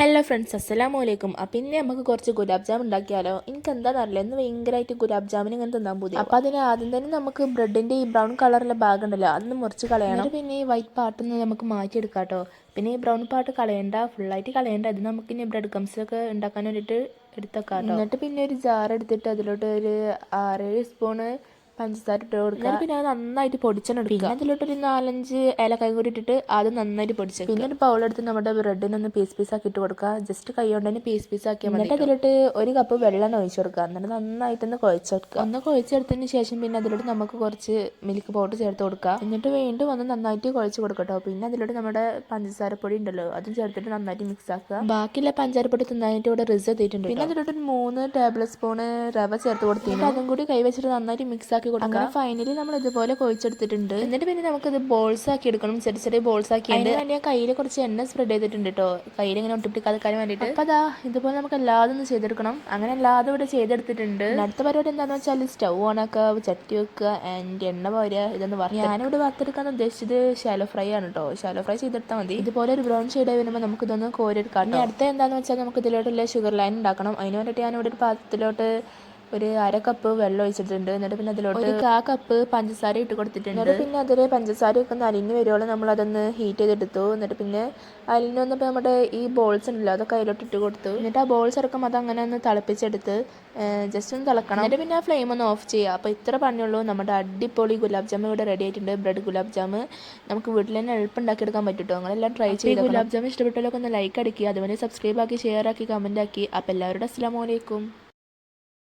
Hello friends അസ്സലാമു അലൈക്കും അപ്പം ഇനി നമുക്ക് കുറച്ച് ഗുലാബ് ജാം ഉണ്ടാക്കിയാലോ? എനിക്ക് എന്താണെന്നറിയില്ല ഇന്ന് ഭയങ്കരമായിട്ട് ഗുലാബ് ജാമിന് ഇങ്ങനെ തിന്നാൻ പോയി അപ്പം അതിന് ആദ്യം തന്നെ നമുക്ക് ബ്രെഡിന്റെ ഈ ബ്രൗൺ കളറിലെ ഭാഗം ഉണ്ടല്ലോ അതൊന്ന് മുറിച്ച് കളയണം. പിന്നെ ഈ വൈറ്റ് പാർട്ട് ഒന്ന് നമുക്ക് മാറ്റിയെടുക്കാം കേട്ടോ പിന്നെ ഈ ബ്രൗൺ പാർട്ട് കളയണ്ട ഫുള്ളായിട്ട് കളയണ്ട. അത് നമുക്ക് ഇനി ബ്രെഡ് ഒക്കെ ഉണ്ടാക്കാൻ വേണ്ടിയിട്ട് എടുത്തേക്കാം എന്നിട്ട് പിന്നെ ഒരു ജാർ എടുത്തിട്ട് അതിലോട്ട് ഒരു ആറേഴ് സ്പൂണ് പഞ്ചസാര ഇട്ട് കൊടുക്കുക. പിന്നെ അത് നന്നായിട്ട് പൊടിച്ചെടുക്കുക പിന്നെ അതിലോട്ട് ഒരു നാലഞ്ച് ഏലക്കായും കൂടി ഇട്ടിട്ട് അത് നന്നായിട്ട് പൊടിച്ചു പിന്നെ ഒരു പൗളെടുത്ത് എടുത്ത് നമ്മുടെ ബ്രെഡിന് ഒന്ന് പീസ് പീസ് ആക്കി ഇട്ട് കൊടുക്കുക. ജസ്റ്റ് കൈ കൊണ്ട് തന്നെ പീസ് പീസ് ആക്കിയാൽ മതി അതിലോട്ട് ഒരു കപ്പ് വെള്ളം ഒഴിച്ചു കൊടുക്കുക. എന്നിട്ട് നന്നായിട്ടൊന്ന് കുഴച്ചെടുക്കുക ഒന്ന് കുഴച്ചെടുത്തതിന് ശേഷം പിന്നെ അതിലോട്ട് നമുക്ക് കുറച്ച് മിൽക്ക് പൗഡർ ചേർത്ത് കൊടുക്കുക. എന്നിട്ട് വീണ്ടും ഒന്ന് നന്നായിട്ട് കുഴച്ച് കൊടുക്കട്ടോ പിന്നെ അതിലോട്ട് നമ്മുടെ പഞ്ചസാര പൊടി ഉണ്ടല്ലോ അതും ചേർത്തിട്ട് നന്നായിട്ട് മിക്സ് ആക്കുക. ബാക്കിയുള്ള പഞ്ചസാരപ്പൊടി തിന്നാനായിട്ട് ഇവിടെ റിസ് ചെയ്തിട്ടുണ്ട് പിന്നെ അതിലോട്ട് ഒരു മൂന്ന് ടേബിൾ സ്പൂണ് റവ ചേർത്ത് കൊടുത്തിട്ട് അതും കൂടി കൈവച്ചിട്ട് നന്നായിട്ട് മിക്സ് ആക്കി കൊടുക്കുക അങ്ങനെ ഫൈനലി നമ്മൾ ഇതുപോലെ കൊഴിച്ചെടുത്തിട്ടുണ്ട്. എന്നിട്ട് പിന്നെ നമുക്ക് ഇത് ബോൾസ് ആക്കി എടുക്കണം. ചെറിയ ചെറിയ ബോൾസ് ആക്കി വേണ്ടി ഞാൻ കയ്യിൽ കുറച്ച് എണ്ണ സ്പ്രെഡ് ചെയ്തിട്ടുണ്ട്? കേട്ടോ കയ്യിൽ ഇങ്ങനെ ഒട്ടിപ്പിടിക്കാതെ വേണ്ടിട്ട് അപ്പൊ അതാ ഇതുപോലെ നമുക്ക് എല്ലാതും ഒന്ന് ചെയ്തെടുക്കണം. അങ്ങനെ എല്ലാതും ഇവിടെ ചെയ്തെടുത്തിട്ടുണ്ട്. അടുത്ത പരിപാടി എന്താണെന്ന് വെച്ചാൽ സ്റ്റൗ ഓണാക്കുക ചട്ടി വെക്കുക ആൻഡ് എണ്ണ പോരുക ഇതൊന്ന് വറുത്ത് ഞാനിവിടെ വറുത്തെടുക്കാൻ ഉദ്ദേശിച്ചത് ഷാലോ ഫ്രൈ ആണ് കേട്ടോ ഷാലോ ഫ്രൈ ചെയ്തെടുത്താൽ മതി. ഇതുപോലെ ഒരു ബ്രൗൺ ഷെയ്ഡ് വരുമ്പോൾ നമുക്ക് ഇതൊന്ന് കോരിയെടുക്കാം. എടുക്കാം അടുത്ത എന്താണെന്ന് വെച്ചാൽ നമുക്ക് ഇതിലോട്ടുള്ള ഷുഗർ ലൈൻ ഉണ്ടാക്കണം. അതിന് വേണ്ടിയിട്ട് ഞാനിവിടെ ഒരു പാത്രത്തിലോട്ട് ഒരു അര കപ്പ് വെള്ളം ഒഴിച്ചിട്ടുണ്ട്. എന്നിട്ട് പിന്നെ അതിലോട്ട് ഒരു കാ കപ്പ് പഞ്ചസാര ഇട്ട് കൊടുത്തിട്ടുണ്ട്. എന്നിട്ട് പിന്നെ അതിൽ പഞ്ചസാരയൊക്കെ ഒന്ന് അലിഞ്ഞ് വരുവോളം നമ്മൾ അതൊന്ന് ഹീറ്റ് ചെയ്തെടുത്തു. എന്നിട്ട് പിന്നെ അലിഞ്ഞ് വന്നപ്പോൾ നമ്മുടെ ഈ ബോൾസ് ഉണ്ടല്ലോ അതൊക്കെ അതിലോട്ട് ഇട്ട് കൊടുത്തു. എന്നിട്ട് ആ ബോൾസ് ഇറക്കുമ്പോൾ അത് അങ്ങനെ ഒന്ന് തിളപ്പിച്ചെടുത്ത് ജസ്റ്റ് ഒന്ന് തിളക്കണം. എന്നിട്ട് പിന്നെ ആ ഫ്ലെയിം ഒന്ന് ഓഫ് ചെയ്യുക. അപ്പോൾ ഇത്ര പണിയുള്ളൂ. നമ്മുടെ അടിപൊളി ഗുലാബ് ജാം ഇവിടെ റെഡി ആയിട്ടുണ്ട്. ബ്രെഡ് ഗുലാബ് ജാം നമുക്ക് വീട്ടിൽ തന്നെ എളുപ്പം ഉണ്ടാക്കിയെടുക്കാൻ പറ്റും നിങ്ങളെല്ലാം ട്രൈ ചെയ്ത് ഗുലാബ് ജാം ഇഷ്ടപ്പെട്ടവരൊക്കെ ഒന്ന് ലൈക്ക് അടിക്കുക. അതുപോലെ സബ്സ്ക്രൈബ് ആക്കി ഷെയർ ആക്കി കമന്റ് ആക്കി. അപ്പോൾ എല്ലാവരുടെ അസ്സാം വലൈക്കും